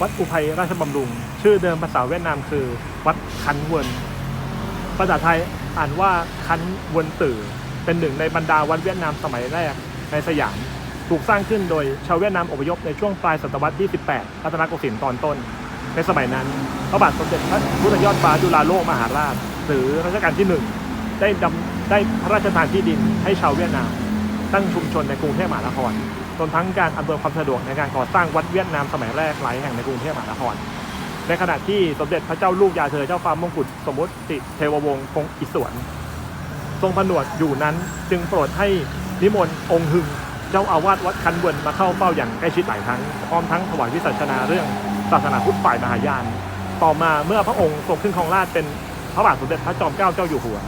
วัดอุภัยราชบำรุง ชื่อเดิมภาษาเวียดนามคือ วัดคันเวินภาษาไทยอ่านว่าคันเวินตื่อ เป็นหนึ่งในบรรดาวัดเวียดนามสมัยแรกในสยาม ถูกสร้างขึ้นโดยชาวเวียดนามอพยพในช่วงปลายศตวรรษที่ 18รัตนโกสินทร์ตอนต้น ในสมัยนั้นพระบาทสมเด็จพระพุทธยอดฟ้าจุฬาโลกมหาราช หรือรัชกาลที่หนึ่งได้ดำได้พระราชทานที่ดินให้ชาวเวียดนาม ตั้งชุมชนในกรุงเทพมหานคร รวมทั้งการอำนวยความสะดวกในการก่อสร้างวัดเวียดนามสมัยแรกหลายแห่งในกรุงเทพมหานคร ในขณะที่สมเด็จพระเจ้าลูกยาเธอเจ้าฟ้ามงกุฎสมมติเทววงศ์คงอิศวรทรงผนวดอยู่นั้นจึงโปรดให้นิมนต์องค์หึงเจ้าอาวาสวัดคันเวินมาเข้าเฝ้าอย่างใกล้ชิดหลายครั้งพร้อมทั้งถวายวิสัชนาเรื่องศาสนาพุทธฝ่ายมหายาน ต่อมาเมื่อพระองค์ทรงขึ้นครองราชเป็นพระบาทสมเด็จพระจอมเกล้าเจ้าอยู่หัว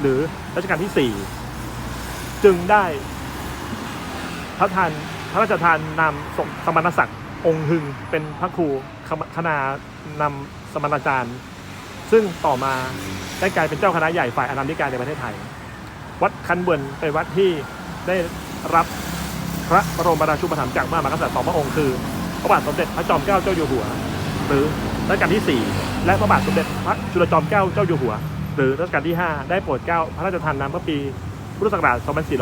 หรือรัชกาลที่ 4 จึงได้ ระทานพระราชทานนามสมสมณศักดิ์องค์หึงเป็นพระครูคณานำสมณาจารย์ ซึ่งต่อมาได้กลายเป็นเจ้าคณะใหญ่ฝ่ายอนามิกายในประเทศไทย วัดคันเวินเป็นวัดที่ได้รับพระบรมราชูปถัมภ์จากมหามากษัตริย์สองพระองค์คือพระบาทสมเด็จพระจอมเกล้าเจ้าอยู่หัว หรือรัชกาลที่ 4 และพระบาทสมเด็จพระจุลจอมเกล้าเจ้าอยู่หัว หรือรัชกาลที่ 5 ได้โปรดเกล้าพระราชทานนามเมื่อปีพุทธศักราช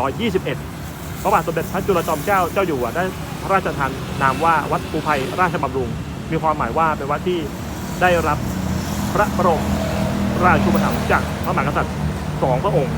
2421 พระบาทสมเด็จพระจุลจอมเกล้าเจ้าอยู่หัวได้พระราชทานนามว่าวัดปูภัยราชบำรุง มีความหมายว่าเป็นวัดที่ได้รับพระบรมราชูปถัมภ์จากพระมหากษัตริย์สองพระองค์